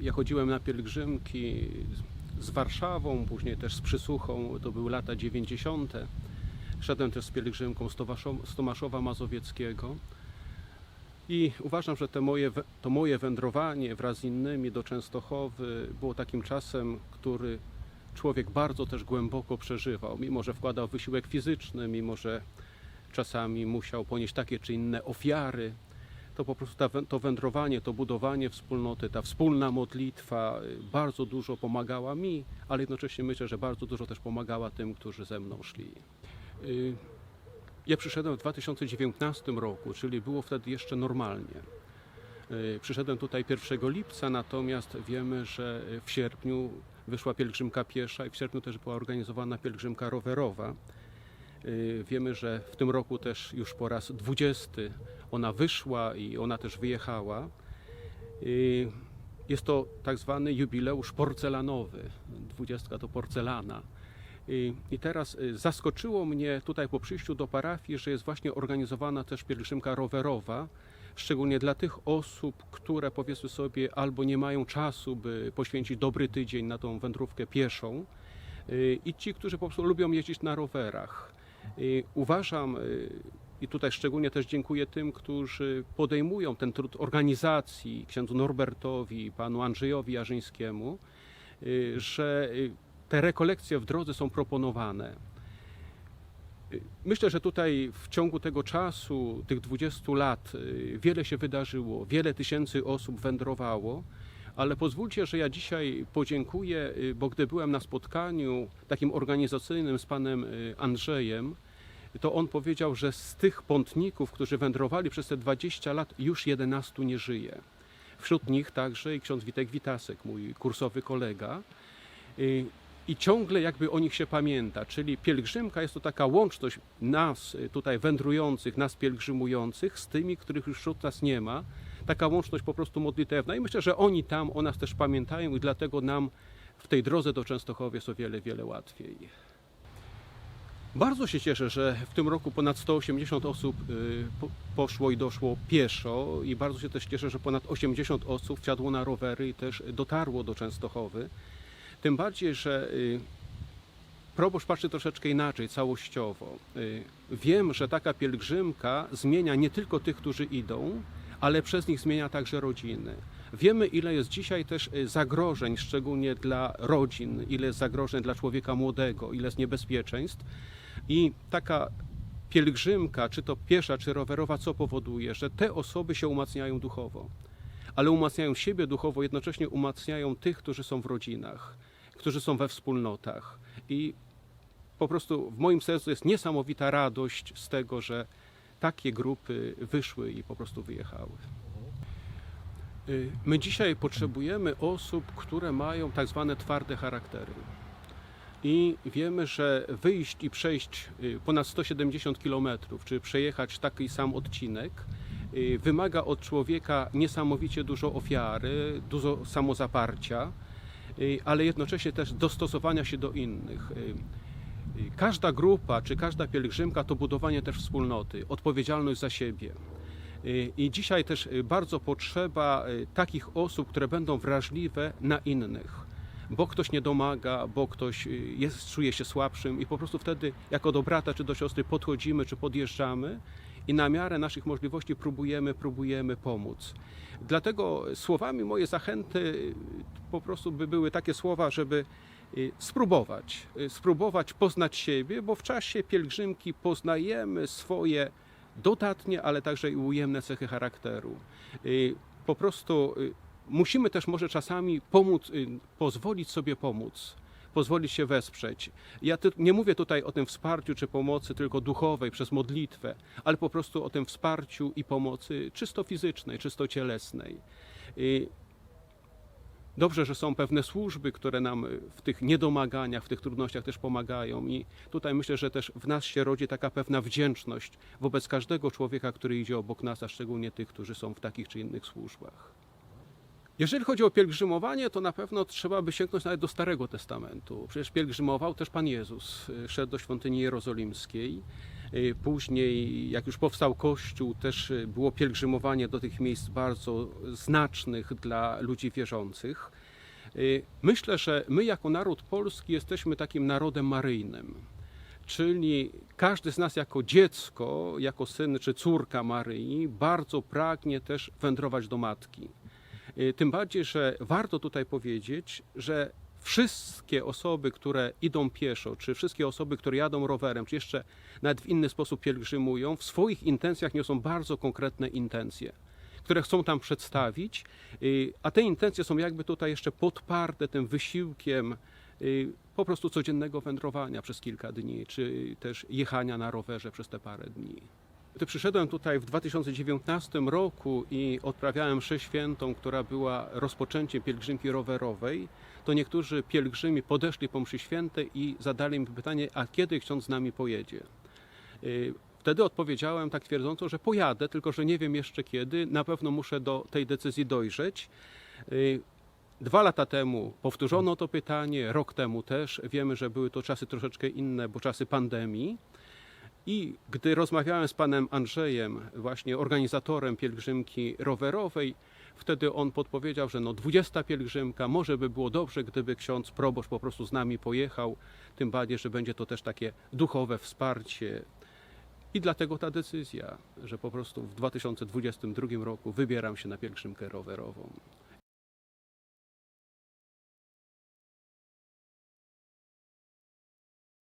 Ja chodziłem na pielgrzymki z- Warszawą, później też z Przysłuchą, to były lata 90. Szedłem też z pielgrzymką z, Tomaszow- z Tomaszowa Mazowieckiego. I uważam, że te moje, to moje wędrowanie wraz z innymi do Częstochowy było takim czasem, który człowiek bardzo też głęboko przeżywał, mimo że wkładał wysiłek fizyczny, mimo że czasami musiał ponieść takie czy inne ofiary, to po prostu ta, to wędrowanie, to budowanie wspólnoty, ta wspólna modlitwa y, bardzo dużo pomagała mi, ale jednocześnie myślę, że bardzo dużo też pomagała tym, którzy ze mną szli. Y, Ja przyszedłem w 2019 roku, czyli było wtedy jeszcze normalnie. Y, Przyszedłem tutaj 1 lipca, natomiast wiemy, że w sierpniu wyszła pielgrzymka piesza i w sierpniu też była organizowana pielgrzymka rowerowa. Wiemy, że w tym roku też już po raz 20 ona wyszła i ona też wyjechała. Jest to tak zwany jubileusz porcelanowy. 20 to porcelana. I teraz y, zaskoczyło mnie tutaj po przyjściu do parafii, że jest właśnie organizowana też pielgrzymka rowerowa, szczególnie dla tych osób, które powiedzmy sobie albo nie mają czasu, by poświęcić dobry tydzień na tą wędrówkę pieszą y, i ci, którzy po prostu lubią jeździć na rowerach. Y, Uważam, i tutaj szczególnie też dziękuję tym, którzy podejmują ten trud organizacji, księdzu Norbertowi, panu Andrzejowi Jarzyńskiemu, y, że y, te rekolekcje w drodze są proponowane. Y, Myślę, że tutaj w ciągu tego czasu, tych 20 lat, wiele się wydarzyło, wiele tysięcy osób wędrowało, ale pozwólcie, że ja dzisiaj podziękuję, bo gdy byłem na spotkaniu takim organizacyjnym z panem Andrzejem, to on powiedział, że z tych pątników, którzy wędrowali przez te 20 lat, już 11 nie żyje. Wśród nich także i ksiądz Witek Witasek, mój kursowy kolega. Y, I ciągle jakby o nich się pamięta, czyli pielgrzymka jest to taka łączność nas y, tutaj wędrujących, nas pielgrzymujących z tymi, których już wśród nas nie ma. Taka łączność po prostu modlitewna i myślę, że oni tam o nas też pamiętają i dlatego nam w tej drodze do Częstochowy jest o wiele, wiele łatwiej. Bardzo się cieszę, że w tym roku ponad 180 osób y, po- poszło i doszło pieszo i bardzo się też cieszę, że ponad 80 osób wsiadło na rowery i też dotarło do Częstochowy. Tym bardziej, że y, proboszcz patrzy troszeczkę inaczej, całościowo. Y, Wiem, że taka pielgrzymka zmienia nie tylko tych, którzy idą, ale przez nich zmienia także rodziny. Wiemy, ile jest dzisiaj też zagrożeń, szczególnie dla rodzin, ile jest zagrożeń dla człowieka młodego, ile jest niebezpieczeństw. I taka pielgrzymka, czy to piesza, czy rowerowa, co powoduje, że te osoby się umacniają duchowo, ale umacniają siebie duchowo, jednocześnie umacniają tych, którzy są w rodzinach, którzy są we wspólnotach. I po prostu w moim sercu jest niesamowita radość z tego, że takie grupy wyszły i po prostu wyjechały. Y, My dzisiaj potrzebujemy osób, które mają tak zwane twarde charaktery. I wiemy, że wyjść i przejść y, ponad 170 km, czy przejechać taki sam odcinek, y, wymaga od człowieka niesamowicie dużo ofiary, dużo samozaparcia, y, ale jednocześnie też dostosowania się do innych. Każda grupa czy każda pielgrzymka to budowanie też wspólnoty, odpowiedzialność za siebie. I dzisiaj też bardzo potrzeba takich osób, które będą wrażliwe na innych bo ktoś nie domaga, bo ktoś y, jest, czuje się słabszym i po prostu wtedy jako do brata czy do siostry podchodzimy czy podjeżdżamy i na miarę naszych możliwości próbujemy, próbujemy pomóc. Dlatego słowami moje zachęty y, po prostu by były takie słowa, żeby y, spróbować, spróbować poznać siebie, bo w czasie pielgrzymki poznajemy swoje dodatnie, ale także i ujemne cechy charakteru. Po prostu musimy też może czasami pomóc, y, pozwolić sobie pomóc, pozwolić się wesprzeć. Ja ty, nie mówię tutaj o tym wsparciu czy pomocy tylko duchowej przez modlitwę, ale po prostu o tym wsparciu i pomocy czysto fizycznej, czysto cielesnej. Y, Dobrze, że są pewne służby, które nam y, w tych niedomaganiach, w tych trudnościach też pomagają i tutaj myślę, że też w nas się rodzi taka pewna wdzięczność wobec każdego człowieka, który idzie obok nas, a szczególnie tych, którzy są w takich czy innych służbach. Jeżeli chodzi o pielgrzymowanie, to na pewno trzeba by sięgnąć nawet do Starego Testamentu. Przecież pielgrzymował też Pan Jezus, y, szedł do świątyni jerozolimskiej Y, Później, jak już powstał kościół, też y, było pielgrzymowanie do tych miejsc bardzo znacznych dla ludzi wierzących. Myślę, że my jako naród polski jesteśmy takim narodem maryjnym. Czyli każdy z nas jako dziecko, jako syn czy córka Maryi, bardzo pragnie też wędrować do matki. Y, Tym bardziej, że warto tutaj powiedzieć, że wszystkie osoby, które idą pieszo, czy wszystkie osoby, które jadą rowerem, czy jeszcze nawet w inny sposób pielgrzymują, w swoich intencjach niosą bardzo konkretne intencje, które chcą tam przedstawić, y, a te intencje są jakby tutaj jeszcze podparte tym wysiłkiem y, po prostu codziennego wędrowania przez kilka dni, czy też jechania na rowerze przez te parę dni. Gdy przyszedłem tutaj w 2019 roku i odprawiałem mszę świętą, która była rozpoczęciem pielgrzymki rowerowej, to niektórzy pielgrzymi podeszli po mszy świętej i zadali mi pytanie, a kiedy ksiądz z nami pojedzie? Y, Wtedy odpowiedziałem tak twierdząco, że pojadę, tylko że nie wiem jeszcze kiedy, na pewno muszę do tej decyzji dojrzeć. Y, Dwa lata temu powtórzono to pytanie, rok temu też. Wiemy, że były to czasy troszeczkę inne, bo czasy pandemii. I gdy rozmawiałem z panem Andrzejem, właśnie organizatorem pielgrzymki rowerowej, wtedy on podpowiedział, że no 20 pielgrzymka, może by było dobrze, gdyby ksiądz proboszcz po prostu z nami pojechał, tym bardziej, że będzie to też takie duchowe wsparcie. I dlatego ta decyzja, że po prostu w 2022 roku wybieram się na pielgrzymkę rowerową.